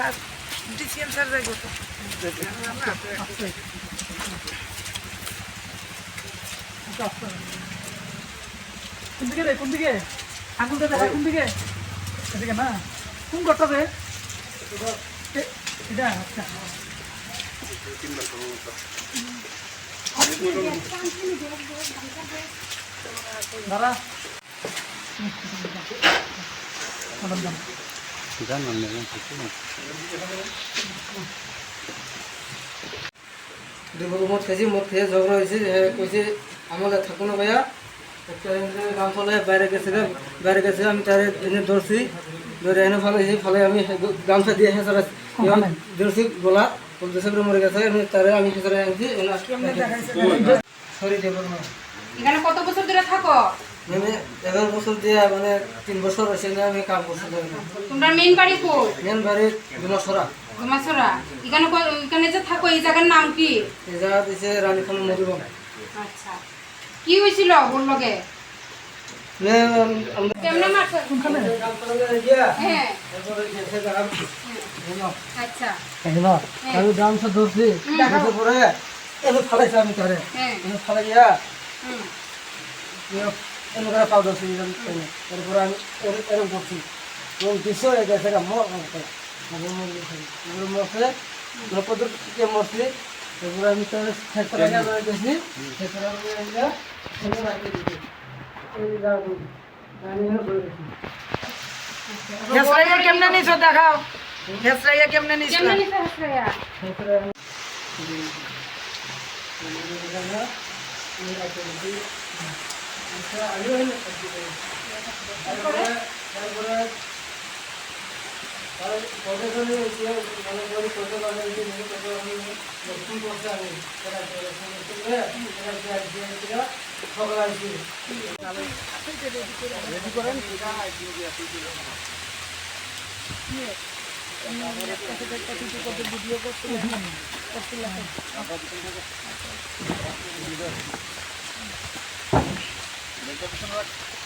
Sir, DCM sir যাইব তো কোন দিকে রে কোন দিকে আঙুলটা দেখা কোন দিকে এদিকে না। কোন ঘরটা রে? এটা আচ্ছা। দাঁড়া। ম্যাডাম যান দুপুর মদ খাইছি মদ খেয়ে ঝগড়া হয়েছে কইছে আমাদের থাকো ভাইয়া একটা ফলে বাইরে গেছে বাইরে গেছে আমি তারে এনে ধরছি ধরে এনে ফেলে সেই ফলে আমি গামছা দিয়ে হেঁচে ধরছি গোলা বলতেছে মরে গেছে আমি তারে আমি কিছু আনছি সরি দেবো এখানে কত বছর ধরে থাকো মানে এগারো বছর দিয়ে মানে তিন বছর হয়েছে না আমি কাম করছি তোমরা মেইন বাড়ি কই মেন বাড়ি দুমাসরা তোমাছরা এখানে এখানে যে থাকো এই জায়গার নাম কি? এই জায়গা দিছে রানীখান মরিবন আচ্ছা। কি হয়েছিল ওর লগে? কেমনে মারছো? হ্যাঁ। আচ্ছা। আমি গামছা ধরছি। পরে এনে ফালাইছে আমি তারে। হ্যাঁ। এরকম করে পাউডার ছিল এরপরে আমি এরকম করছি। এবং দিশো গেছে মরছে নপদকে মরছি এরপরে আমি তাহলে সেক্টরে গেছি। সেক্টরে আমি কেমনে দেখাও। কেমনে নিছো? রেডি করেন ভিডিও করতে Görüşürüz.